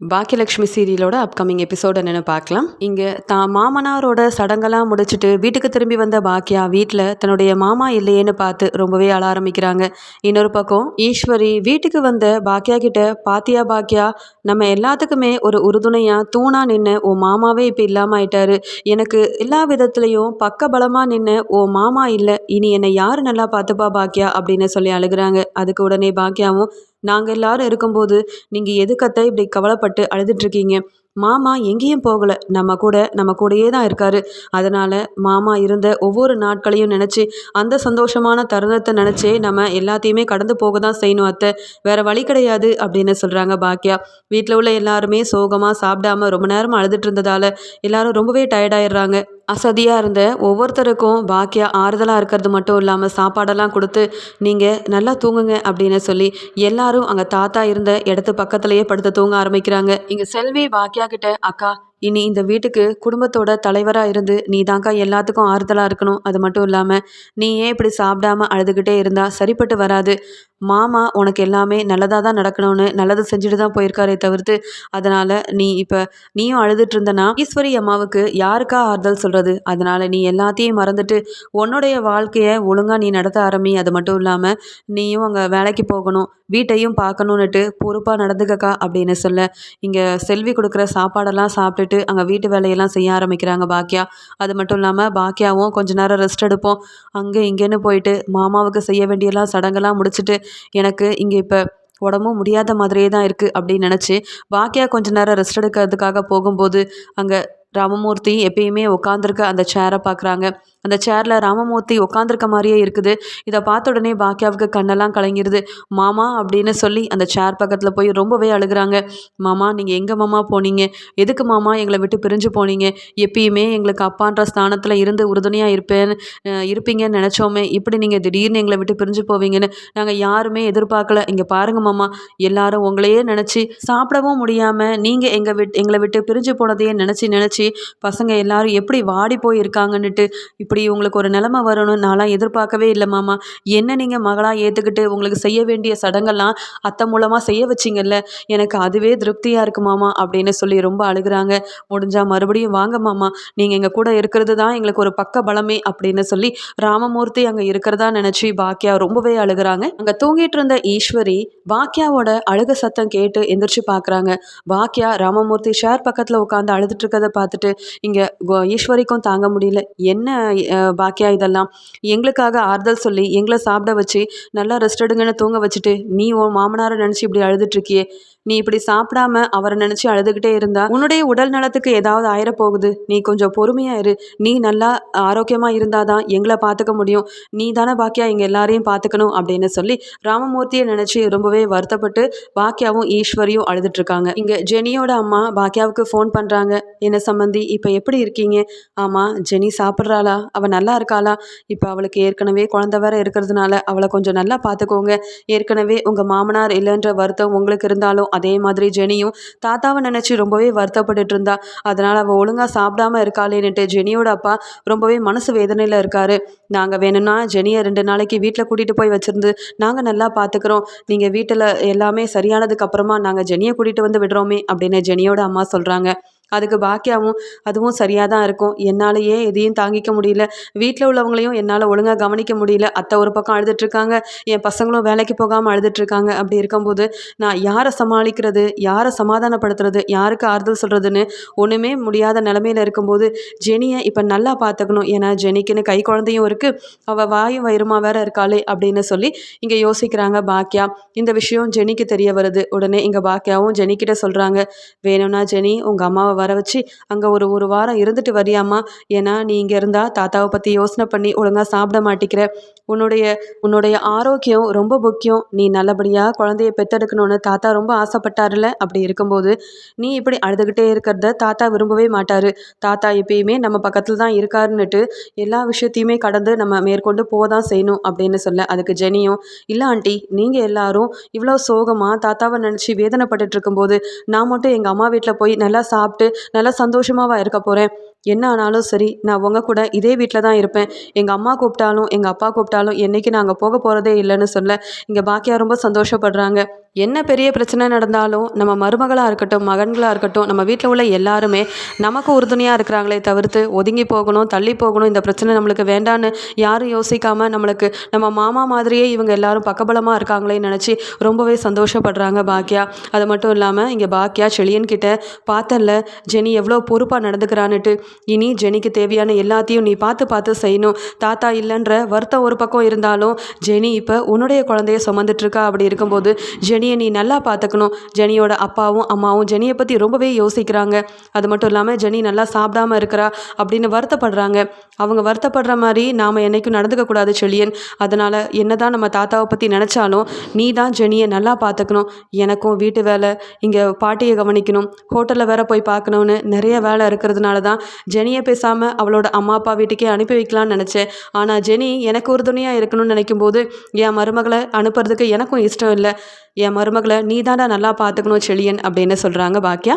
Bhagyalakshmi சீரியலோட upcoming episode என்னென்னு பார்க்கலாம். இங்கே தான் மாமனாரோட சடங்கெல்லாம் முடிச்சுட்டு வீட்டுக்கு திரும்பி வந்த பாக்கியா வீட்டில் தன்னுடைய மாமா இல்லையேன்னு பார்த்து ரொம்பவே அழ ஆரம்பிக்கிறாங்க. இன்னொரு பக்கம் ஈஸ்வரி வீட்டுக்கு வந்த பாக்கியா கிட்ட பாத்தியா பாக்கியா நம்ம எல்லாத்துக்குமே ஒரு உறுதுணையாக தூணா நின்று ஓ மாமாவே இப்போ இல்லாமல் ஆயிட்டாரு. எனக்கு எல்லா விதத்துலேயும் பக்க பலமாக நின்று ஓ மாமா இல்லை இனி என்னை யார் நல்லா பார்த்துப்பா பாக்கியா? அப்படின்னு சொல்லி அழுகுறாங்க. அதுக்கு உடனே பாக்கியாவும் நாங்கள் எல்லாரும் இருக்கும்போது நீங்கள் எதுக்கத்த இப்படி கவலைப்பட்டு அழுதுட்ருக்கீங்க மாமா எங்கேயும் போகலை. நம்ம கூட நம்ம கூடயே தான் இருக்கார். அதனால் மாமா இருந்த ஒவ்வொரு நாட்களையும் நினச்சி அந்த சந்தோஷமான தருணத்தை நினச்சே நம்ம எல்லாத்தையுமே கடந்து போக தான் செய்யணும் அத்தை. வேறு வழி கிடையாது அப்படின்னு சொல்கிறாங்க பாக்கியா வீட்டில் உள்ள எல்லாருமே சோகமாக சாப்பிடாம ரொம்ப நேரமாக அழுதுட்டு இருந்ததால் எல்லாரும் ரொம்பவே டயர்டாயிடுறாங்க அசதியாக இருந்த ஒவ்வொருத்தருக்கும் பாக்கியா ஆறுதலாக இருக்கிறது மட்டும் இல்லாமல் சாப்பாடெல்லாம் கொடுத்து நீங்கள் நல்லா தூங்குங்க அப்படின்னு சொல்லி எல்லாரும் அங்கே தாத்தா இருந்த இடத்து பக்கத்துலேயே படுத்து தூங்க ஆரம்பிக்கிறாங்க. இங்கே செல்வி பாக்கியா கிட்ட அக்கா இனி இந்த வீட்டுக்கு குடும்பத்தோட தலைவராக இருந்து நீ தாங்க்கா எல்லாத்துக்கும் ஆறுதலாக இருக்கணும். அது மட்டும் இல்லாமல் நீ ஏன் இப்படி சாப்பிடாம அழுதுகிட்டே இருந்தால் சரிப்பட்டு வராது. மாமா உனக்கு எல்லாமே நல்லதாக தான் நடக்கணும்னு நல்லது செஞ்சுட்டு தான் போயிருக்காரே தவிர்த்து அதனால் நீ இப்போ நீயும் அழுதுட்டு இருந்தனா ஈஸ்வரி அம்மாவுக்கு யாருக்கா ஆறுதல் சொல்கிறது அதனால் நீ எல்லாத்தையும் மறந்துட்டு உன்னுடைய வாழ்க்கையை ஒழுங்காக நீ நடத்த ஆரம்பி. அது மட்டும் இல்லாமல் நீயும் அங்கே வேலைக்கு போகணும் வீட்டையும் பார்க்கணுன்னுட்டு பொறுப்பாக நடந்துக்கக்கா அப்படின்னு சொல்ல இங்கே செல்வி கொடுக்குற சாப்பாடெல்லாம் சாப்பிட்டுட்டு அங்கே வீட்டு வேலையெல்லாம் செய்ய ஆரம்பிக்கிறாங்க பாக்கியா அது மட்டும் இல்லாமல் பாக்கியாவும் கொஞ்ச நேரம் ரெஸ்ட் எடுப்போம். அங்கே இங்கேன்னு போயிட்டு மாமாவுக்கு செய்ய வேண்டியெல்லாம் சடங்கெல்லாம் முடிச்சுட்டு எனக்கு இங்கே இப்போ உடம்பும் முடியாத மாதிரியே தான் இருக்குது அப்படின்னு நினச்சி பாக்கியா கொஞ்ச நேரம் ரெஸ்ட் எடுக்கிறதுக்காக போகும்போது அங்கே ராமமூர்த்தி எப்பயுமே உட்காந்துருக்க அந்த சேரை பார்க்குறாங்க அந்த சேரில் ராமமூர்த்தி உட்காந்துருக்க மாதிரியே இருக்குது. இதை பார்த்த உடனே பாக்கியாவுக்கு கண்ணெல்லாம் கலங்கிருது. மாமா அப்படின்னு சொல்லி அந்த சேர் பக்கத்தில் போய் ரொம்பவே அழுகிறாங்க. மாமா நீங்கள் எங்கே மாமா போனீங்க? எதுக்கு மாமா எங்களை விட்டு பிரிஞ்சு போனீங்க? எப்பயுமே எங்களுக்கு அப்பான்ற ஸ்தானத்தில் இருந்து உறுதுணையாக இருப்பேன் இருப்பீங்கன்னு நினச்சோமே. இப்படி நீங்கள் திடீர்னு எங்களை விட்டு பிரிஞ்சு போவீங்கன்னு நாங்கள் யாருமே எதிர்பார்க்கல. இங்கே பாருங்கள் மாமா எல்லாரும் உங்களையே நினச்சி சாப்பிடவும் முடியாமல் நீங்கள் எங்கள் விட் எங்களை விட்டு பிரிஞ்சு போனதையே நினச்சி நினச்சி பசங்க எல்லாரும் எப்படி வாடி போய் இருக்காங்கன்னுட்டு இப்படி உங்களுக்கு ஒரு நிலமை வரணும்னு நான்லாம் எதிர்பார்க்கவே இல்லை மாமா. என்ன நீங்கள் மகளாக ஏற்றுக்கிட்டு உங்களுக்கு செய்ய வேண்டிய சடங்கெல்லாம் அத்தை மூலமாக செய்ய வச்சிங்கல்ல? எனக்கு அதுவே திருப்தியாக இருக்கு மாமா அப்படின்னு சொல்லி ரொம்ப அழுகிறாங்க. முடிஞ்சால் மறுபடியும் வாங்க மாமா. நீங்கள் எங்கள் கூட இருக்கிறது தான் எங்களுக்கு ஒரு பக்க பலமே அப்படின்னு சொல்லி ராமமூர்த்தி அங்கே இருக்கிறதா நினச்சி பாக்கியா ரொம்பவே அழுகிறாங்க. அங்கே தூங்கிட்டு இருந்த ஈஸ்வரி பாக்கியாவோட அழுக சத்தம் கேட்டு எந்திரிச்சு பார்க்குறாங்க பாக்கியா ராமமூர்த்தி ஷேர் பக்கத்தில் உட்காந்து அழுதுட்டு இருக்கிறத பார்த்துட்டு இங்கே ஈஸ்வரிக்கும் தாங்க முடியல. என்ன பாக்கியா இதெல்லாம். எங்களுக்காக ஆறுதல் சொல்லி எங்களை சாப்பிட வச்சு நல்லா ரெஸ்ட் எடுங்கன்னு தூங்க வச்சுட்டு நீ உன் மாமனாரை நினச்சி இப்படி அழுதுட்ருக்கியே நீ இப்படி சாப்பிடாம அவரை நினச்சி அழுதுகிட்டே இருந்தா உன்னுடைய உடல் நலத்துக்கு ஏதாவது ஆயிரப்போகுது. நீ கொஞ்சம் பொறுமையா இரு. நீ நல்லா ஆரோக்கியமாக இருந்தாதான் எங்களை பார்த்துக்க முடியும். நீ தானே பாக்கியா எங்க எல்லாரையும் பார்த்துக்கணும் அப்படின்னு சொல்லி ராமமூர்த்தியை நினச்சி ரொம்பவே வருத்தப்பட்டு பாக்கியாவும் ஈஸ்வரியும் அழுதுட்ருக்காங்க இங்கே ஜெனியோட அம்மா பாக்கியாவுக்கு ஃபோன் பண்ணுறாங்க என்ன சம்மந்தி இப்போ எப்படி இருக்கீங்க? ஆமாம் ஜெனி சாப்பிட்றாளா? அவள் நல்லா இருக்காளா? இப்போ அவளுக்கு ஏற்கனவே குழந்த வேற இருக்கிறதுனால அவளை கொஞ்சம் நல்லா பார்த்துக்கோங்க ஏற்கனவே உங்கள் மாமனார் இல்லைன்ற வருத்தம் உங்களுக்கு இருந்தாலும் அதே மாதிரி ஜெனியும் தாத்தாவை நினச்சி ரொம்பவே வருத்தப்பட்டுட்டு இருந்தா அதனால் அவள் ஒழுங்காக சாப்பிடாம இருக்காளேன்னுட்டு ஜெனியோட அப்பா ரொம்பவே மனசு வேதனையில் இருக்காரு. நாங்கள் வேணும்னா ஜெனியை ரெண்டு நாளைக்கு வீட்டில் கூட்டிகிட்டு போய் வச்சுருந்து நாங்கள் நல்லா பார்த்துக்குறோம் நீங்கள் வீட்டில் எல்லாமே சரியானதுக்கு அப்புறமா நாங்கள் ஜெனியை கூட்டிகிட்டு வந்து விடுறோமே அப்படின்னு ஜெனியோட அம்மா சொல்கிறாங்க அதுக்கு பாக்கியாவும் அதுவும் சரியாக தான் இருக்கும். என்னாலேயே எதையும் தாங்கிக்க முடியல. வீட்டில் உள்ளவங்களையும் என்னால் ஒழுங்காக கவனிக்க முடியல. அத்தை ஒரு பக்கம் அழுதுட்ருக்காங்க என் பசங்களும் வேலைக்கு போகாமல் அழுதுட்ருக்காங்க அப்படி இருக்கும்போது நான் யாரை சமாளிக்கிறது? யாரை சமாதானப்படுத்துறது? யாருக்கு ஆறுதல் சொல்கிறதுன்னு ஒன்றுமே முடியாத நிலமையில இருக்கும்போது ஜெனியை இப்போ நல்லா பார்த்துக்கணும் ஏன்னா ஜெனிக்குன்னு கை குழந்தையும் இருக்குது அவள் வாயும் வயிறுமா வேற இருக்காளே அப்படின்னு சொல்லி இங்கே யோசிக்கிறாங்க பாக்கியா. இந்த விஷயம் ஜெனிக்கு தெரிய வருது. உடனே இங்கே பாக்கியாவும் ஜெனிக்கிட்ட சொல்கிறாங்க வேணும்னா ஜெனி உங்கள் அம்மாவை வர வச்சு அங்கே ஒரு ஒரு வாரம் இருந்துட்டு வரியாமா ஏன்னா நீ இங்கே இருந்தால் தாத்தாவை பற்றி யோசனை பண்ணி ஒழுங்காக சாப்பிட மாட்டேங்கிற உன்னுடைய உன்னுடைய ஆரோக்கியம் ரொம்ப முக்கியம். நீ நல்லபடியாக குழந்தைய பெற்றெடுக்கணும்னு தாத்தா ரொம்ப ஆசைப்பட்டார்ல அப்படி இருக்கும்போது நீ இப்படி அழுதுகிட்டே இருக்கிறத தாத்தா விரும்பவே மாட்டார். தாத்தா எப்பயுமே நம்ம பக்கத்தில் தான் இருக்காருன்னுட்டு எல்லா விஷயத்தையுமே கடந்து நம்ம மேற்கொண்டு போக தான் செய்யணும் அப்படின்னு சொல்ல. அதுக்கு ஜெனியும் இல்லை ஆண்டி நீங்கள் எல்லாரும் இவ்வளோ சோகமாக தாத்தாவை நினச்சி வேதனைப்பட்டுட்டு இருக்கும்போது நான் மட்டும் எங்கள் அம்மா வீட்டில் போய் நல்லா சாப்பிட்டு நல்லா சந்தோஷமாவா இருக்க போகிறேன் என்ன ஆனாலும் சரி நான் உங்கள் கூட இதே வீட்டில் தான் இருப்பேன். எங்கள் அம்மா கூப்பிட்டாலும் எங்கள் அப்பா கூப்பிட்டாலும் என்றைக்கு நாங்கள் போக போகிறதே இல்லைன்னு சொல்ல இங்கே பாக்கியா ரொம்ப சந்தோஷப்படுறாங்க. என்ன பெரிய பிரச்சனை நடந்தாலும் நம்ம மருமகளாக இருக்கட்டும் மகன்களாக இருக்கட்டும் நம்ம வீட்டில் உள்ள எல்லாருமே நமக்கு உறுதுணையாக இருக்கிறாங்களே தவிர்த்து ஒதுங்கி போகணும் தள்ளி போகணும் இந்த பிரச்சனை நம்மளுக்கு வேண்டான்னு யாரும் யோசிக்காமல் நம்மளுக்கு நம்ம மாமா மாதிரியே இவங்க எல்லாரும் பக்கபலமாக இருக்காங்களேன்னு நினச்சி ரொம்பவே சந்தோஷப்படுறாங்க பாக்கியா. அது மட்டும் இல்லாமல் இங்கே பாக்கியா செழியன்கிட்ட பார்த்தல ஜெனி எவ்வளோ பொறுப்பாக நடந்துக்கிறான்னுட்டு இனி ஜெனிக்கு தேவையான எல்லாத்தையும் நீ பார்த்து பார்த்து செய்யணும். தாத்தா இல்லைன்ற வருத்தம் ஒரு பக்கம் இருந்தாலும் ஜெனி இப்போ உன்னுடைய குழந்தைய சுமந்துட்டுருக்கா அப்படி இருக்கும்போது ஜெனியை நீ நல்லா பார்த்துக்கணும். ஜெனியோட அப்பாவும் அம்மாவும் ஜெனியை பற்றி ரொம்பவே யோசிக்கிறாங்க. அது மட்டும் இல்லாமல் ஜெனி நல்லா சாப்பிடாம இருக்கிறா அப்படின்னு வருத்தப்படுறாங்க. அவங்க வருத்தப்படுற மாதிரி நாம் என்றைக்கும் நடந்துக்கக்கூடாது செழியன். அதனால் என்ன தான் நம்ம தாத்தாவை பற்றி நினச்சாலும் நீ தான் ஜெனியை நல்லா பார்த்துக்கணும். எனக்கும் வீட்டு வேலை இங்கே பாட்டியை கவனிக்கணும் ஹோட்டலில் வேற போய் பார்க்கணுன்னு நிறைய வேலை இருக்கிறதுனால தான் ஜெனியை பேசாமல் அவளோட அம்மா அப்பா வீட்டுக்கே அனுப்பி வைக்கலான்னு நினச்சேன். ஆனால் ஜெனி எனக்கு உறுதுணையாக இருக்கணும்னு நினைக்கும் போது என் மருமகளை அனுப்புறதுக்கு எனக்கும் இஷ்டம் இல்லை. என் மருமகளை நீ தாண்டா நல்லா பார்த்துக்கணும் செழியன் அப்படின்னு சொல்கிறாங்க பாக்கியா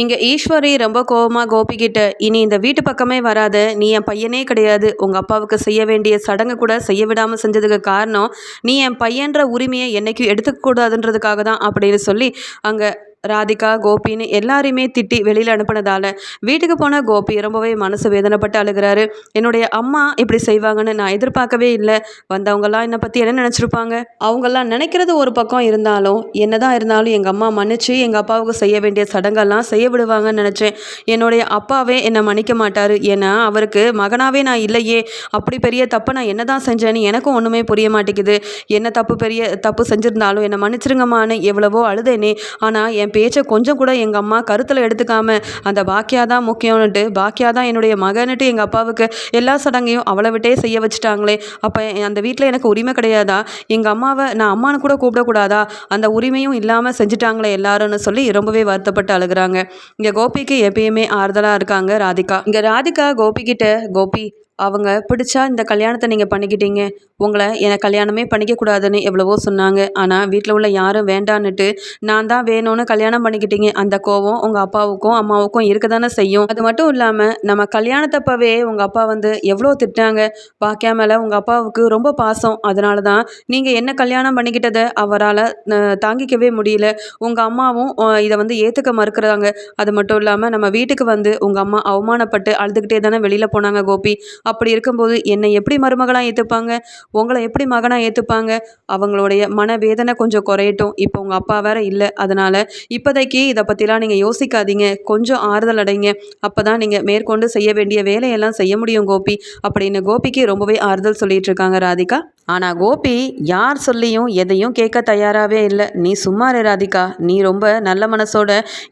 இங்கே ஈஸ்வரி ரொம்ப கோபமாக கோபிக்கிட்ட இனி இந்த வீட்டு பக்கமே வராத. நீ என் பையனே கிடையாது. உங்கள் அப்பாவுக்கு செய்ய வேண்டிய சடங்கு கூட செய்ய விடாமல் செஞ்சதுக்கு காரணம் நீ என் பையன்ற உரிமையை என்றைக்கும் எடுத்துக்கூடாதுன்றதுக்காக தான் அப்படின்னு சொல்லி அங்கே ராதிகா கோபின்னு எல்லாரையுமே திட்டி வெளியில் அனுப்புனதால வீட்டுக்கு போன கோபி ரொம்பவே மனசு வேதனைப்பட்டு அழுகிறாரு. என்னுடைய அம்மா இப்படி செய்வாங்கன்னு நான் எதிர்பார்க்கவே இல்லை. வந்தவங்கலாம் என்னை பற்றி என்ன நினச்சிருப்பாங்க? அவங்கெல்லாம் நினைக்கிறது ஒரு பக்கம் இருந்தாலும் என்னதான் இருந்தாலும் எங்கள் அம்மா மன்னிச்சு எங்கள் அப்பாவுக்கு செய்ய வேண்டிய சடங்கெல்லாம் செய்ய விடுவாங்கன்னு நினச்சேன். என்னுடைய அப்பாவே என்னை மன்னிக்க மாட்டார். ஏன்னா அவருக்கு மகனாகவே நான் இல்லையே. அப்படி பெரிய தப்பை நான் என்ன தான் செஞ்சேன்னு எனக்கும் ஒன்றுமே புரிய மாட்டேங்குது. என்ன தப்பு பெரிய தப்பு செஞ்சுருந்தாலும் என்னை மன்னிச்சிருங்கம்மான்னு எவ்வளவோ அழுதேனே. ஆனால் என் என் பேச்சை கொஞ்சம் கூட எங்கள் அம்மா கருத்தில் எடுத்துக்காம அந்த பாக்கியா தான் முக்கியம்னுட்டு பாக்கியா தான் என்னுடைய மகன்ட்டு எங்கள் அப்பாவுக்கு எல்லா சடங்கையும் அவளை விட்டே செய்ய வச்சுட்டாங்களே. அப்போ அந்த வீட்டில் எனக்கு உரிமை கிடையாதா? எங்கள் அம்மாவை நான் அம்மானு கூட கூப்பிடக்கூடாதா? அந்த உரிமையும் இல்லாமல் செஞ்சுட்டாங்களே எல்லாரும்னு சொல்லி ரொம்பவே வருத்தப்பட்டு அழுகிறாங்க. இங்கே கோபிக்கு எப்பயுமே ஆறுதலாக இருக்காங்க ராதிகா. இங்கே ராதிகா கோபிக்கிட்ட கோபி அவங்க பிடிச்சா இந்த கல்யாணத்தை நீங்கள் பண்ணிக்கிட்டீங்க. உங்களை என்னை கல்யாணமே பண்ணிக்கக்கூடாதுன்னு எவ்வளவோ சொன்னாங்க. ஆனால் வீட்டில் உள்ள யாரும் வேண்டான்னுட்டு நான் தான் வேணும்னு கல்யாணம் பண்ணிக்கிட்டீங்க. அந்த கோவம் உங்கள் அப்பாவுக்கும் அம்மாவுக்கும் இருக்க தானே செய்யும். அது மட்டும் இல்லாமல் நம்ம கல்யாணத்தப்பவே உங்கள் அப்பா வந்து எவ்வளோ திட்டாங்க பாக்கியா மேலே உங்கள் அப்பாவுக்கு ரொம்ப பாசம். அதனால தான் நீங்கள் என்ன கல்யாணம் பண்ணிக்கிட்டதை அவரால் தாங்கிக்கவே முடியல. உங்கள் அம்மாவும் இதை வந்து ஏற்றுக்க மறுக்கிறாங்க. அது மட்டும் இல்லாமல் நம்ம வீட்டுக்கு வந்து உங்கள் அம்மா அவமானப்பட்டு அழுதுகிட்டே தானே வெளியில் போனாங்க கோபி. அப்படி இருக்கும்போது என்னை எப்படி மருமகளாக ஏற்றுப்பாங்க உங்களை எப்படி மகனாக ஏற்றுப்பாங்க அவங்களுடைய மனவேதனை கொஞ்சம் குறையட்டும். இப்போ உங்கள் அப்பா வேற இல்லை. அதனால் இப்போதைக்கு இதை பற்றிலாம் நீங்கள் யோசிக்காதீங்க. கொஞ்சம் ஆறுதல் அடைங்க. அப்போ தான் நீங்கள் மேற்கொண்டு செய்ய வேண்டிய வேலையெல்லாம் செய்ய முடியும் கோபி. அப்படின்னு கோபிக்கு ரொம்பவே ஆறுதல் சொல்லிட்டு இருக்காங்க ராதிகா. ஆனால் கோபி யார் சொல்லியும் எதையும் கேட்க தயாராகவே இல்லை. நீ சும்மா ராதிகா. நீ ரொம்ப நல்ல மனசோட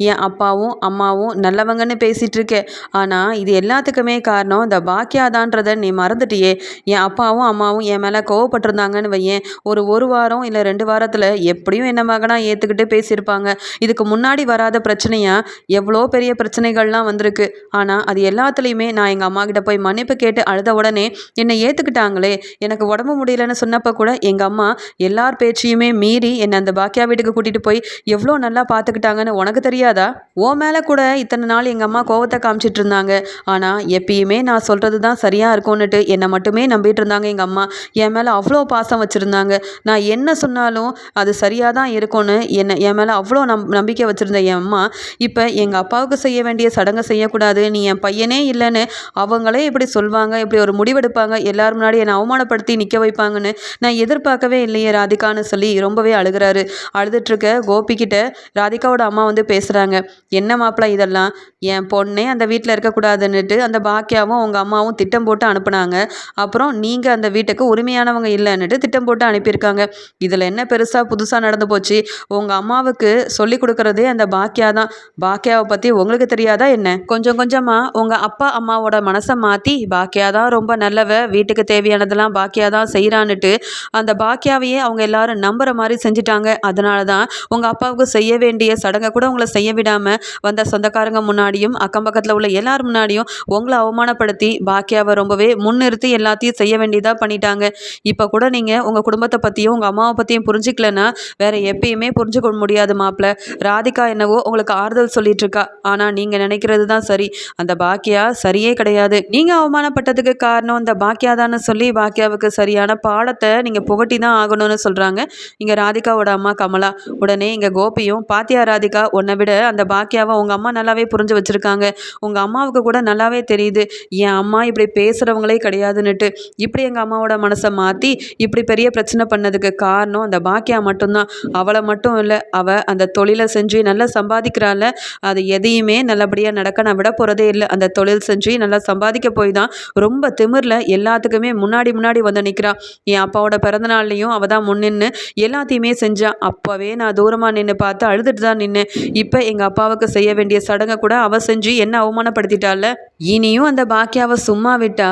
என் அப்பாவும் அம்மாவும் நல்லவங்கன்னு பேசிகிட்டு இருக்க ஆனால் இது எல்லாத்துக்குமே காரணம் இந்த பாக்கியாதான்றதை நீ மறந்துட்டியே. என் அப்பாவும் அம்மாவும் என் மேலே கோவப்பட்டிருந்தாங்கன்னு வையேன். ஒரு ஒரு வாரம் இல்லை ரெண்டு வாரத்தில் எப்படியும் என்ன மகனாக ஏற்றுக்கிட்டு பேசியிருப்பாங்க. இதுக்கு முன்னாடி வராத பிரச்சனையாக எவ்வளோ பெரிய பிரச்சனைகள்லாம் வந்திருக்கு. ஆனால் அது எல்லாத்துலேயுமே நான் எங்கள் அம்மா கிட்ட போய் மன்னிப்பு கேட்டு அழுத உடனே என்னை ஏற்றுக்கிட்டாங்களே எனக்கு உடம்பு முடியல முடியலன்னு சொன்னப்போ கூட எங்கள் அம்மா எல்லார் பேச்சையுமே மீறி என்னை அந்த பாக்கியா வீட்டுக்கு கூட்டிகிட்டு போய் எவ்வளோ நல்லா பார்த்துக்கிட்டாங்கன்னு உனக்கு தெரியாதா? ஓ மேலே கூட இத்தனை நாள் எங்கள் அம்மா கோவத்தை காமிச்சிட்டு இருந்தாங்க. ஆனால் எப்பயுமே நான் சொல்கிறது தான் சரியாக இருக்கும்னுட்டு என்னை மட்டுமே நம்பிட்டு இருந்தாங்க எங்கள் அம்மா. என் மேலே அவ்வளோ பாசம் வச்சுருந்தாங்க. நான் என்ன சொன்னாலும் அது சரியாக தான் இருக்கும்னு என்னை என் மேலே அவ்வளோ நம் நம்பிக்கை வச்சுருந்த என் அம்மா இப்போ எங்கள் அப்பாவுக்கு செய்ய வேண்டிய சடங்கை செய்யக்கூடாது நீ என் பையனே இல்லைன்னு அவங்களே இப்படி சொல்வாங்க இப்படி ஒரு முடிவெடுப்பாங்க எல்லாரும் முன்னாடி என்னை அவமானப்படுத்தி நிற்க வைப்பாங்கன்னு நான் எதிர்பார்க்கவே இல்லையே ராதிகான்னு சொல்லி ரொம்பவே அழுகிறாரு. அழுதுட்ருக்க கோபிக்கிட்ட ராதிகாவோட அம்மா வந்து பேசுகிறாங்க என்ன மாப்பிள்ள இதெல்லாம்? என் பொண்ணே அந்த வீட்டில் இருக்கக்கூடாதுன்னுட்டு அந்த பாக்கியாவும் உங்கள் அம்மாவும் திட்டம் போட்டு அனுப்புனாங்க. அப்புறம் நீங்கள் அந்த வீட்டுக்கு உரிமையானவங்க இல்லைன்னுட்டு திட்டம் போட்டு அனுப்பியிருக்காங்க. இதில் என்ன பெருசாக புதுசாக நடந்து போச்சு? உங்கள் அம்மாவுக்கு சொல்லி கொடுக்குறதே அந்த பாக்கியா தான். பாக்கியாவை பற்றி உங்களுக்கு தெரியாதா என்ன? கொஞ்சம் கொஞ்சமாக உங்கள் அப்பா அம்மாவோட மனசை மாற்றி பாக்கியா தான் ரொம்ப நல்லவ வீட்டுக்கு தேவையானதெல்லாம் பாக்கியா தான் செய்கிறாங்க செய்கிறான்னுட்டு அந்த பாக்கியாவையே அவங்க எல்லாரும் நம்புகிற மாதிரி செஞ்சிட்டாங்க. அதனால தான் உங்கள் அப்பாவுக்கு செய்ய வேண்டிய சடங்கை கூட உங்களை செய்ய விடாமல் வந்த சொந்தக்காரங்க முன்னாடியும் அக்கம் பக்கத்தில் உள்ள எல்லார் முன்னாடியும் உங்களை அவமானப்படுத்தி பாக்கியாவை ரொம்பவே முன்னிறுத்தி எல்லாத்தையும் செய்ய வேண்டியதாக பண்ணிட்டாங்க. இப்போ கூட நீங்கள் உங்கள் குடும்பத்தை பற்றியும் உங்கள் அம்மாவை பற்றியும் புரிஞ்சிக்கலன்னா வேற எப்பயுமே புரிஞ்சுக்க முடியாது மாப்பிள்ள ராதிகா என்னவோ உங்களுக்கு ஆறுதல் சொல்லிட்டு இருக்கா ஆனால் நீங்கள் நினைக்கிறது தான் சரி. அந்த பாக்கியா சரியே கிடையாது. நீங்கள் அவமானப்பட்டதுக்கு காரணம் அந்த பாக்கியா தானே சொல்லி பாக்கியாவுக்கு சரியான பாடத்தை நீங்கள் புகட்டி தான் ஆகணும்னு சொல்கிறாங்க இங்கே ராதிகாவோட அம்மா கமலா. உடனே இங்கே கோபியும் பாத்தியா ராதிகா உன்னை விட அந்த பாக்கியாவை உங்கள் அம்மா நல்லாவே புரிஞ்சு வச்சுருக்காங்க. உங்கள் அம்மாவுக்கு கூட நல்லாவே தெரியுது. என் அம்மா இப்படி பேசுகிறவங்களே கிடையாதுன்னுட்டு இப்படி எங்கள் அம்மாவோட மனசை மாற்றி இப்படி பெரிய பிரச்சனை பண்ணதுக்கு காரணம் அந்த பாக்கியா மட்டும்தான். அவளை மட்டும் இல்லை அவள் அந்த தொழிலை செஞ்சு நல்லா சம்பாதிக்கிறாள் அது எதையுமே நல்லபடியாக நடக்க நான் விட போகிறதே இல்லை. அந்த தொழில் செஞ்சு நல்லா சம்பாதிக்க போய் தான் ரொம்ப திமிரில் எல்லாத்துக்குமே முன்னாடி முன்னாடி வந்து நிற்கிறா என் அப்பாவோட பிறந்தநாள்லேயும் அவள் தான் முன்னின்னு எல்லாத்தையுமே செஞ்சான் அப்போவே நான் தூரமாக நின்று பார்த்து அழுதுட்டு தான் நின்று இப்போ எங்கள் அப்பாவுக்கு செய்ய வேண்டிய சடங்கை கூட அவள் செஞ்சு என்ன அவமானப்படுத்திட்டால இனியும் அந்த பாக்கியாவை சும்மா விட்டா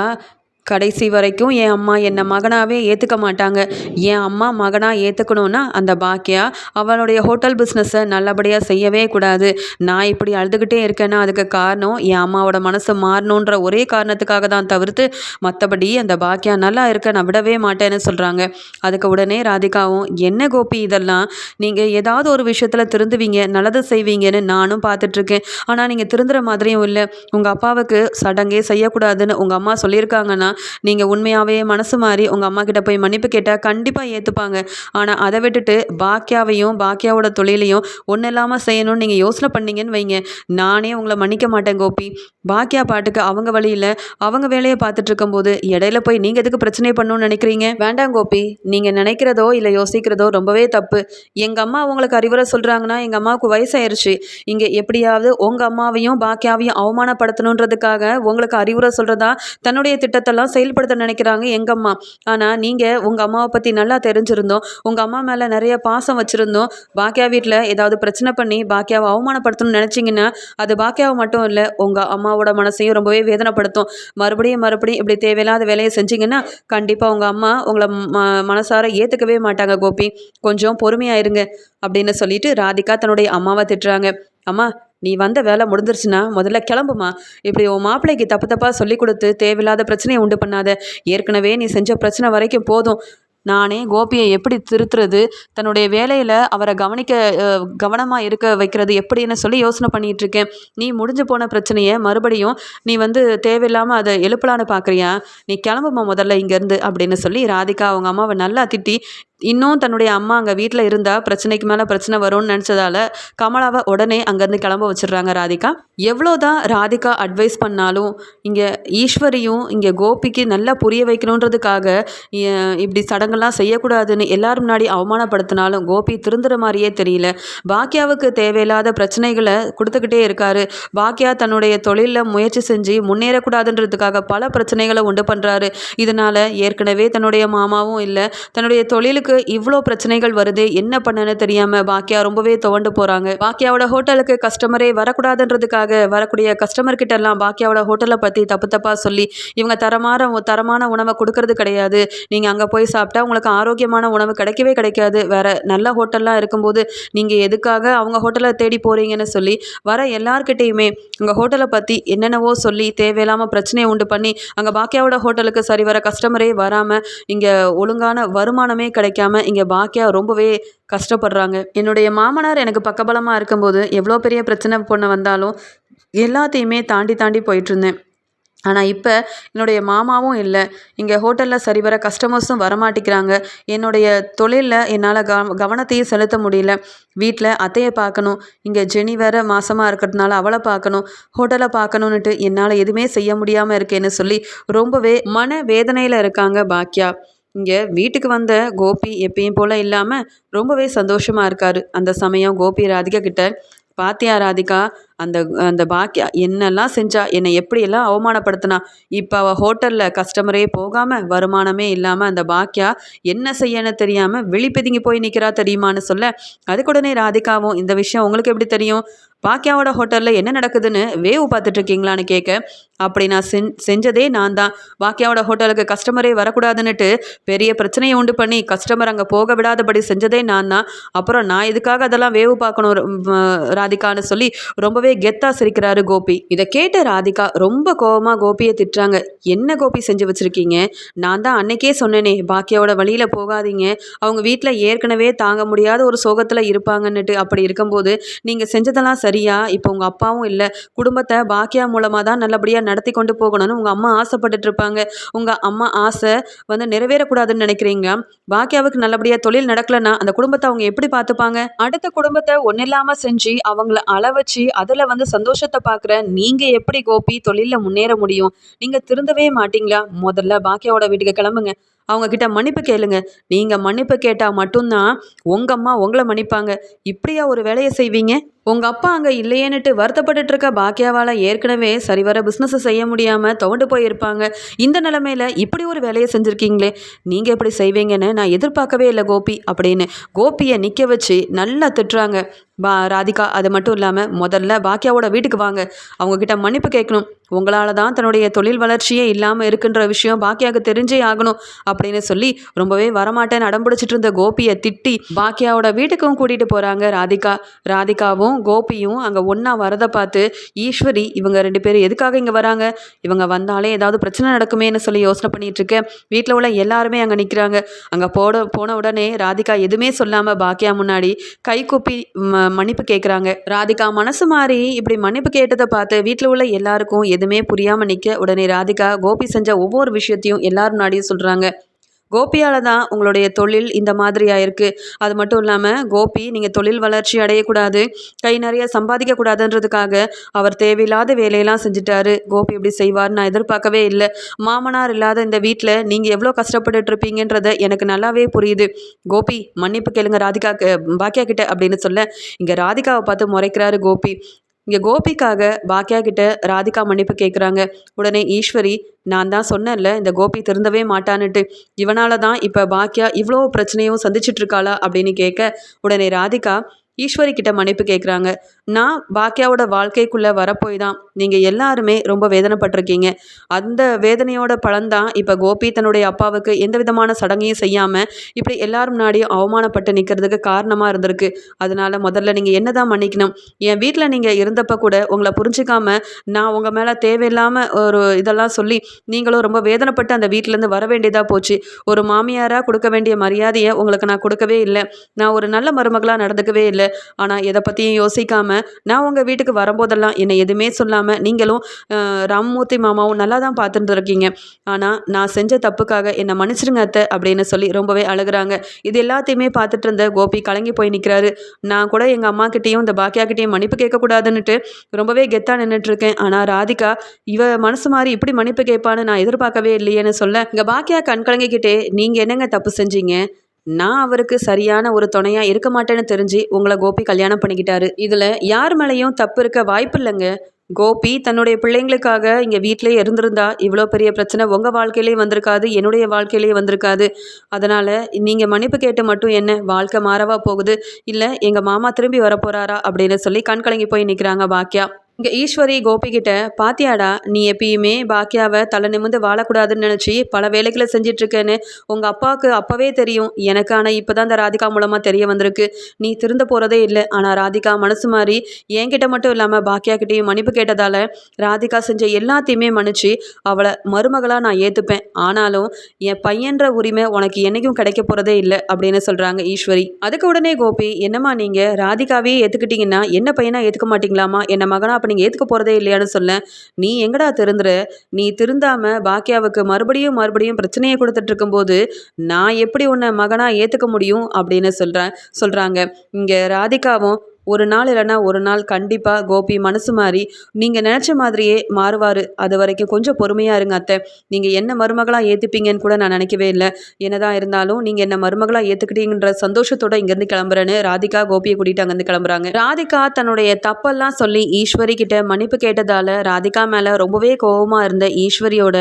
கடைசி வரைக்கும் என் அம்மா என்னை மகனாகவே ஏற்றுக்க மாட்டாங்க. என் அம்மா மகனாக ஏற்றுக்கணுன்னா அந்த பாக்கியா அவளுடைய ஹோட்டல் பிஸ்னஸை நல்லபடியாக செய்யவே கூடாது. நான் இப்படி அழுதுகிட்டே இருக்கேன்னா அதுக்கு காரணம் என் அம்மாவோட மனசு மாறணுன்ற ஒரே காரணத்துக்காக தான் தவிர்த்து மற்றபடி அந்த பாக்கியா நல்லா இருக்க நான் விடவே மாட்டேன்னு சொல்கிறாங்க அதுக்கு உடனே ராதிகாவும் என்ன கோபி இதெல்லாம்? நீங்கள் ஏதாவது ஒரு விஷயத்தில் திருந்துவீங்க நல்லது செய்வீங்கன்னு நானும் பார்த்துட்ருக்கேன். ஆனால் நீங்கள் திருந்துற மாதிரியும் இல்லை. உங்கள் அப்பாவுக்கு சடங்கே செய்யக்கூடாதுன்னு உங்கள் அம்மா சொல்லியிருக்காங்கன்னா நீங்கள் உண்மையாகவே மனசு மாறி உங்கள் அம்மா கிட்ட போய் மன்னிப்பு கேட்டால் கண்டிப்பாக ஏற்றுப்பாங்க ஆனால் அதை விட்டுட்டு பாக்கியாவையும் பாக்கியாவோட தொழிலையும் ஒன்றும் இல்லாமல் செய்யணும்னு நீங்கள் யோசனை பண்ணீங்கன்னு வைங்க. நானே உங்களை மன்னிக்க மாட்டேன் கோபி. பாக்கியா பாட்டுக்கு அவங்க வழியில் அவங்க வேலையை பார்த்துட்டு இருக்கும்போது இடையில போய் நீங்கள் எதுக்கு பிரச்சனை பண்ணணும்னு நினைக்கிறீங்க? வேண்டாம் கோபி. நீங்கள் நினைக்கிறதோ இல்லை யோசிக்கிறதோ ரொம்பவே தப்பு. எங்கள் அம்மா அவங்களுக்கு அறிவுரை சொல்கிறாங்கன்னா எங்கள் அம்மாவுக்கு வயசாயிருச்சு. இங்கே எப்படியாவது உங்கள் அம்மாவையும் பாக்கியாவையும் அவமானப்படுத்தணுன்றதுக்காக உங்களுக்கு அறிவுரை சொல்கிறதா தன்னுடைய திட்டத்தெல்லாம் செயல்படுத்த நினைக்கிறாங்க எங்கள் அம்மா. ஆனால் நீங்கள் உங்கள் அம்மாவை பற்றி நல்லா தெரிஞ்சிருந்தோம். உங்கள் அம்மா மேலே நிறைய பாசம் வச்சுருந்தோம். பாக்கியா வீட்டில் ஏதாவது பிரச்சனை பண்ணி பாக்கியாவை அவமானப்படுத்தணும்னு நினச்சிங்கன்னா அது பாக்கியாவை மட்டும் இல்லை உங்கள் அம்மாவோட மனசையும் ரொம்பவே வேதனைப்படுத்தும். மறுபடியும் மறுபடியும் இப்படி தேவையில்லாத வேலையை செஞ்சிங்கன்னா கண்டிப்பாக உங்கள் அம்மா உங்களை ம மனசார ஏற்றுக்கவே மாட்டாங்க கோபி. கொஞ்சம் பொறுமையாக இருங்க அப்படின்னு சொல்லிட்டு ராதிகா தன்னுடைய அம்மாவை திட்டுறாங்க. அம்மா நீ வந்த வேலை முடிஞ்சிருச்சுன்னா முதல்ல கிளம்புமா. இப்படி உன் மாப்பிள்ளைக்கு தப்பு தப்பாக சொல்லி கொடுத்து தேவையில்லாத பிரச்சனையை உண்டு பண்ணாத. ஏற்கனவே நீ செஞ்ச பிரச்சனை வரைக்கும் போதும். நானே கோபியை எப்படி திருத்துறது? தன்னுடைய வேலையில் அவரை கவனிக்க கவனமாக இருக்க வைக்கிறது எப்படின்னு சொல்லி யோசனை பண்ணிகிட்டு இருக்கேன். நீ முடிஞ்சு போன பிரச்சனையை மறுபடியும் நீ வந்து தேவையில்லாமல் அதை எழுப்பலான்னு பார்க்குறியா நீ கிளம்புமா முதல்ல இங்கேருந்து அப்படின்னு சொல்லி ராதிகா அவங்க அம்மாவை நல்லா திட்டி இன்னும் தன்னுடைய அம்மா அங்கே வீட்டில் இருந்தால் பிரச்சனைக்கு மேலே பிரச்சனை வரும்னு நினச்சதால கமலாவை உடனே அங்கேருந்து கிளம்ப வச்சிடுறாங்க ராதிகா. எவ்வளோ தான் ராதிகா அட்வைஸ் பண்ணாலும் இங்கே ஈஸ்வரியும் இங்கே கோபிக்கு நல்லா புரிய வைக்கணுன்றதுக்காக இப்படி சடங்கெல்லாம் செய்யக்கூடாதுன்னு எல்லாரும் முன்னாடி அவமானப்படுத்தினாலும் கோபி திருந்துற மாதிரியே தெரியல. பாக்கியாவுக்கு தேவையில்லாத பிரச்சனைகளை கொடுத்துக்கிட்டே இருக்காரு. பாக்கியா தன்னுடைய தொழிலில் முயற்சி செஞ்சு முன்னேறக்கூடாதுன்றதுக்காக பல பிரச்சனைகளை உண்டு பண்ணுறாரு இதனால் ஏற்கனவே தன்னுடைய மாமாவும் இல்லை தன்னுடைய தொழிலுக்கு இவருக்கு இவ்வளோ பிரச்சனைகள் வருது என்ன பண்ணுன்னு தெரியாமல் பாக்கியா ரொம்பவே துவண்டு போகிறாங்க பாக்கியாவோட ஹோட்டலுக்கு கஸ்டமரே வரக்கூடாதுன்றதுக்காக வரக்கூடிய கஸ்டமர் கிட்ட எல்லாம் பாக்கியாவோட ஹோட்டலை பற்றி தப்பு தப்பாக சொல்லி இவங்க தரமான தரமான உணவை கொடுக்கறது கிடையாது. நீங்கள் அங்கே போய் சாப்பிட்டா உங்களுக்கு ஆரோக்கியமான உணவு கிடைக்கவே கிடைக்காது. வேற நல்ல ஹோட்டல்லாம் இருக்கும்போது நீங்கள் எதுக்காக அவங்க ஹோட்டலை தேடி போகிறீங்கன்னு சொல்லி வர எல்லார்கிட்டேயுமே உங்கள் ஹோட்டலை பற்றி என்னென்னவோ சொல்லி தேவையில்லாமல் பிரச்சனையை உண்டு பண்ணி அங்கே பாக்கியாவோட ஹோட்டலுக்கு சரி வர கஸ்டமரே வராமல் இங்கே ஒழுங்கான வருமானமே கிடைக்கும் கிடைக்காம இங்கே பாக்கியா ரொம்பவே கஷ்டப்படுறாங்க. என்னுடைய மாமனார் எனக்கு பக்கபலமாக இருக்கும்போது எவ்வளோ பெரிய பிரச்சனை பொண்ணு வந்தாலும் எல்லாத்தையுமே தாண்டி தாண்டி போயிட்டுருந்தேன். ஆனால் இப்போ என்னுடைய மாமாவும் இல்லை. இங்கே ஹோட்டலில் சரிவர கஸ்டமர்ஸும் வரமாட்டேங்கிறாங்க. என்னுடைய தொழிலில் என்னால் கவ கவனத்தையும் செலுத்த முடியல. வீட்டில் அத்தையை பார்க்கணும். இங்கே ஜெனி வேற மாசமாக இருக்கிறதுனால அவளை பார்க்கணும். ஹோட்டலை பார்க்கணுன்னுட்டு என்னால் எதுவுமே செய்ய முடியாமல் இருக்கேன்னு சொல்லி ரொம்பவே மன வேதனையில் இருக்காங்க பாக்கியா. இங்கே வீட்டுக்கு வந்த கோபி எப்பயும் போல் இல்லாமல் ரொம்பவே சந்தோஷமாக இருக்கார். அந்த சமயம் கோபி ராதிகா கிட்ட பாத்தியா ராதிகா அந்த அந்த பாக்கியா என்னெல்லாம் செஞ்சா என்னை எப்படியெல்லாம் அவமானப்படுத்தினா? இப்போ அவள் ஹோட்டலில் கஸ்டமரே போகாமல் வருமானமே இல்லாமல் அந்த பாக்கியா என்ன செய்யன்னு தெரியாமல் வெளிப்பதுங்கி போய் நிற்கிறா தெரியுமான்னு சொல்ல அதுக்குடனே ராதிகாவும் இந்த விஷயம் உங்களுக்கு எப்படி தெரியும்? பாக்கியாவோட ஹோட்டலில் என்ன நடக்குதுன்னு வேவு பார்த்துட்டு இருக்கீங்களான்னு கேட்க அப்படி நான் செஞ் செஞ்சதே நான் தான் பாக்கியாவோட ஹோட்டலுக்கு கஸ்டமரே வரக்கூடாதுன்னுட்டு பெரிய பிரச்சனையை உண்டு பண்ணி கஸ்டமர் அங்கே போக விடாதபடி செஞ்சதே நான் தான் அப்புறம் நான் இதுக்காக அதெல்லாம் வேவு பார்க்கணும் ராதிகான்னு சொல்லி ரொம்பவே கெத்தா சிரிக்கிறாரு கோபி. இதை கேட்ட ராதிகா ரொம்ப கோவமாக கோபியை திட்டுறாங்க. என்ன கோபி செஞ்சு வச்சுருக்கீங்க? நான் தான் அன்னைக்கே சொன்னேனே பாக்கியாவோட வழியில் போகாதீங்க. அவங்க வீட்டில் ஏற்கனவே தாங்க முடியாத ஒரு சோகத்தில் இருப்பாங்கன்னுட்டு. அப்படி இருக்கும்போது நீங்கள் செஞ்சதெல்லாம் சரி சரியா? இப்போ உங்கள் அப்பாவும் இல்லை. குடும்பத்தை பாக்கியா மூலமாக தான் நல்லபடியாக நடத்தி கொண்டு போகணும்னு உங்கள் அம்மா ஆசைப்பட்டுட்டு இருப்பாங்க. உங்கள் அம்மா ஆசை வந்து நிறைவேறக்கூடாதுன்னு நினைக்கிறீங்க. பாக்கியாவுக்கு நல்லபடியாக தொழில் நடக்கலைன்னா அந்த குடும்பத்தை அவங்க எப்படி பார்த்துப்பாங்க? அடுத்த குடும்பத்தை ஒன்றில்லாமல் செஞ்சு அவங்கள அளவச்சு அதில் வந்து சந்தோஷத்தை பார்க்குற நீங்கள் எப்படி கோபி தொழிலில் முன்னேற முடியும்? நீங்கள் திருந்தவே மாட்டீங்களா? முதல்ல பாக்கியாவோட வீட்டுக்கு கிளம்புங்க. அவங்க கிட்ட மன்னிப்பு கேளுங்க. நீங்கள் மன்னிப்பு கேட்டால் மட்டும்தான் உங்கள் அம்மா உங்களை மன்னிப்பாங்க. இப்படியா ஒரு வேலையை செய்வீங்க? உங்கள் அப்பா அங்கே இல்லையேன்னுட்டு வருத்தப்பட்டுட்டு இருக்க பாக்கியாவால் ஏற்கனவே சரிவர பிஸ்னஸை செய்ய முடியாமல் துவண்டு போயிருப்பாங்க. இந்த நிலமையில் இப்படி ஒரு வேலையை செஞ்சுருக்கீங்களே நீங்கள் எப்படி செய்வீங்கன்னு நான் எதிர்பார்க்கவே இல்லை கோபி அப்படின்னு. கோபியை நிற்க வச்சு நல்லா திட்டுறாங்க. பா ராதிகா அது மட்டும் இல்லாமல் முதல்ல பாக்கியாவோட வீட்டுக்கு வாங்க. அவங்கக்கிட்ட மன்னிப்பு கேட்கணும். உங்களால் தான் தன்னுடைய தொழில் வளர்ச்சியே இல்லாமல் இருக்குன்ற விஷயம் பாக்கியாவுக்கு தெரிஞ்சே ஆகணும் அப்படின்னு சொல்லி ரொம்பவே வரமாட்டேன்னு அடம்பிடிச்சிட்டு இருந்த கோபியை திட்டி பாக்கியாவோட வீட்டுக்கும் கூட்டிகிட்டு போகிறாங்க ராதிகா. ராதிகாவும் கோபியும் அங்கே ஒன்றா வரதை பார்த்து ஈஸ்வரி இவங்க ரெண்டு பேரும் எதுக்காக இங்கே வராங்க? இவங்க வந்தாலே ஏதாவது பிரச்சனை நடக்குமேன்னு சொல்லி யோசனை பண்ணிகிட்ருக்கேன் இருக்கேன். வீட்டில் உள்ள எல்லாருமே அங்கே நிற்கிறாங்க அங்கே போட போன உடனே ராதிகா எதுவுமே சொல்லாமல் பாக்கியா முன்னாடி கை கூப்பி ம மன்னிப்பு கேட்குறாங்க ராதிகா மனசு மாறி இப்படி மன்னிப்பு கேட்டதை பார்த்து வீட்டில் உள்ள எல்லாருக்கும் எதுவுமே புரியாமல் நிற்க உடனே ராதிகா கோபி செஞ்ச ஒவ்வொரு விஷயத்தையும் எல்லார் முன்னாடியும் சொல்கிறாங்க கோபியால் தான் உங்களுடைய தொழில் இந்த மாதிரி ஆயிருக்கு அது மட்டும் இல்லாமல் கோபி நீங்கள் தொழில் வளர்ச்சி அடையக்கூடாது கை நிறைய சம்பாதிக்கக்கூடாதுன்றதுக்காக அவர் தேவையில்லாத வேலையெல்லாம் செஞ்சுட்டாரு. கோபி இப்படி செய்வார் நான் எதிர்பார்க்கவே இல்லை. மாமனார் இல்லாத இந்த வீட்டில் நீங்கள் எவ்வளோ கஷ்டப்பட்டுட்டு இருப்பீங்கன்றத எனக்கு நல்லாவே புரியுது. கோபி மன்னிப்பு கேளுங்க ராதிகா பாக்கியா கிட்ட அப்படின்னு சொல்ல இங்கே ராதிகாவை பார்த்து முறைக்கிறாரு கோபி. இங்கே கோபிக்காக பாக்கியா கிட்ட ராதிகா மன்னிப்பு கேட்குறாங்க உடனே ஈஸ்வரி நான் தான் சொன்னேன்ல இந்த கோபி திருந்தவே மாட்டான்னுட்டு. இவனால தான் இப்போ பாக்கியா இவ்வளோ பிரச்சனையும் சந்திச்சிட்ருக்காளா அப்படின்னு கேட்க உடனே ராதிகா ஈஸ்வரி கிட்ட மன்னிப்பு கேட்குறாங்க நான் பாக்கியாவோட வாழ்க்கைக்குள்ளே வரப்போய் தான் நீங்கள் எல்லாருமே ரொம்ப வேதனைப்பட்டிருக்கீங்க. அந்த வேதனையோட பலன்தான் இப்போ கோபி தன்னுடைய அப்பாவுக்கு எந்த விதமான சடங்கையும் செய்யாமல் இப்படி எல்லாரும் முன்னாடியும் அவமானப்பட்டு நிற்கிறதுக்கு காரணமாக இருந்திருக்கு. அதனால முதல்ல நீங்கள் என்ன தான் மன்னிக்கணும்? என் வீட்டில் நீங்கள் இருந்தப்போ கூட உங்களை புரிஞ்சிக்காமல் நான் உங்கள் மேலே தேவையில்லாமல் ஒரு இதெல்லாம் சொல்லி நீங்களும் ரொம்ப வேதனைப்பட்டு அந்த வீட்டிலேருந்து வர வேண்டியதாக போச்சு. ஒரு மாமியாராக கொடுக்க வேண்டிய மரியாதையை உங்களுக்கு நான் கொடுக்கவே இல்லை. நான் ஒரு நல்ல மருமகளாக நடந்துக்கவே இல்லை. ஆனால் எதை பற்றியும் யோசிக்காமல் நான் உங்கள் வீட்டுக்கு வரும்போதெல்லாம் என்னை எதுவுமே சொல்லாமல் நீங்களும் ராமமூர்த்தி மாமாவும் நல்லா தான் பார்த்துருந்துருக்கீங்க. ஆனால் நான் செஞ்ச தப்புக்காக என்னை மன்னிச்சிருங்க அத்தை அப்படின்னு சொல்லி ரொம்பவே அழுகுறாங்க. இது எல்லாத்தையுமே பார்த்துட்டு இருந்த கோபி கலங்கி போய் நிற்கிறாரு நான் கூட எங்கள் அம்மாக்கிட்டேயும் இந்த பாக்கியாக்கிட்டேயும் மன்னிப்பு கேட்கக்கூடாதுன்னுட்டு ரொம்பவே கெத்தாக நின்றுட்டுருக்கேன் ஆனால் ராதிகா இவ மனசு மாதிரி இப்படி மன்னிப்பு கேட்பான்னு நான் எதிர்பார்க்கவே இல்லையேன்னு சொல்ல இங்கே பாக்கியா கண்கலங்கிக்கிட்டே நீங்கள் என்னங்க தப்பு செஞ்சீங்க? நான் அவருக்கு சரியான ஒரு துணையா இருக்க மாட்டேன்னு தெரிஞ்சு உங்களை கோபி கல்யாணம் பண்ணிக்கிட்டாரு. இதுல யார் மேலேயும் தப்பு இருக்க வாய்ப்பு இல்லைங்க. கோபி தன்னுடைய பிள்ளைங்களுக்காக இங்கே வீட்டிலே இருந்திருந்தா இவ்வளோ பெரிய பிரச்சனை உங்கள் வாழ்க்கையிலேயே வந்திருக்காது என்னுடைய வாழ்க்கையிலேயே வந்திருக்காது. அதனால் நீங்கள் மன்னிப்பு கேட்டு மட்டும் என்ன வாழ்க்கை மாறவா போகுது? இல்லை எங்கள் மாமா திரும்பி வரப்போகிறாரா அப்படின்னு சொல்லி கண் கலங்கி போய் நிற்கிறாங்க பாக்கியா இங்கே ஈஸ்வரி கோபிகிட்ட பாத்தியாடா நீ எப்பயுமே பாக்கியாவை தலை நிமிந்து வாழக்கூடாதுன்னு நினச்சி பல வேலைகளை செஞ்சிட்ருக்கேன்னு உங்கள் அப்பாவுக்கு அப்போவே தெரியும். எனக்கு ஆனால் இப்போ தான் இந்த ராதிகா மூலமாக தெரிய வந்திருக்கு. நீ திருந்த போகிறதே இல்லை. ஆனால் ராதிகா மனசு மாதிரி என்கிட்ட மட்டும் இல்லாமல் பாக்கியாகிட்டேயும் மன்னிப்பு கேட்டதால் ராதிகா செஞ்ச எல்லாத்தையுமே மன்னிச்சு அவளை மருமகளாக நான் ஏற்றுப்பேன் ஆனாலும் என் பையன்ற உரிமை உனக்கு என்னைக்கும் கிடைக்க போகிறதே இல்லை அப்படின்னு சொல்கிறாங்க ஈஸ்வரி. அதுக்கு உடனே கோபி என்னம்மா நீங்கள் ராதிகாவே ஏற்றுக்கிட்டிங்கன்னா என்ன பையனாக ஏற்றுக்க மாட்டிங்களாமா என்ன மகனாக அப்போ நீங்கள் ஏற்றுக்க போகிறதே இல்லையான்னு சொல்ல நீ எங்கடா திருந்துற? நீ திருந்தாமல் பாக்கியாவுக்கு மறுபடியும் மறுபடியும் பிரச்சனையை கொடுத்துட்டு இருக்கும்போது நான் எப்படி உன்னை மகனாக ஏற்றுக்க முடியும் அப்படின்னு சொல்கிறேன் சொல்கிறாங்க இங்கே ராதிகாவும் ஒரு நாள் இல்லைன்னா ஒரு நாள் கண்டிப்பாக கோபி மனசு மாறி நீங்கள் நினச்ச மாதிரியே மாறுவார். அது வரைக்கும் கொஞ்சம் பொறுமையாக இருங்க அத்தை. நீங்கள் என்ன மருமகளாக ஏற்றுப்பீங்கன்னு கூட நான் நினைக்கவே இல்லை. என்னதான் இருந்தாலும் நீங்கள் என்ன மருமகளாக ஏற்றுக்கிட்டீங்கன்ற சந்தோஷத்தோட இங்கேருந்து கிளம்புறேன்னு ராதிகா கோபியை கூட்டிகிட்டு அங்கேருந்து கிளம்புறாங்க. ராதிகா தன்னுடைய தப்பெல்லாம் சொல்லி ஈஸ்வரி கிட்ட மன்னிப்பு கேட்டதால் ராதிகா மேலே ரொம்பவே கோவமாக இருந்த ஈஸ்வரியோட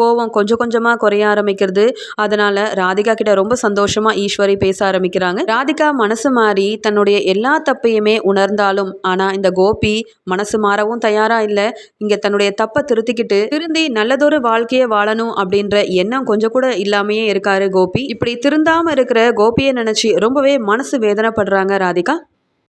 கோவம் கொஞ்சம் கொஞ்சமாக குறைய ஆரம்பிக்கிறது. அதனால் ராதிகா கிட்ட ரொம்ப சந்தோஷமாக ஈஸ்வரி பேச ஆரம்பிக்கிறாங்க. ராதிகா மனசு மாறி தன்னுடைய எல்லா தப்பையுமே எல்லாமே உணர்ந்தாலும். ஆனால் இந்த கோபி மனசு மாறவும் தயாராக இல்லை. இங்கே தன்னுடைய தப்பை திருத்திக்கிட்டு திருந்தி நல்லதொரு வாழ்க்கையை வாழணும் அப்படின்ற எண்ணம் கொஞ்சம் கூட இல்லாமையே இருக்காரு கோபி. இப்படி திருந்தாமல் இருக்கிற கோபியை நினச்சி ரொம்பவே மனசு வேதனைப்படுறாங்க ராதிகா.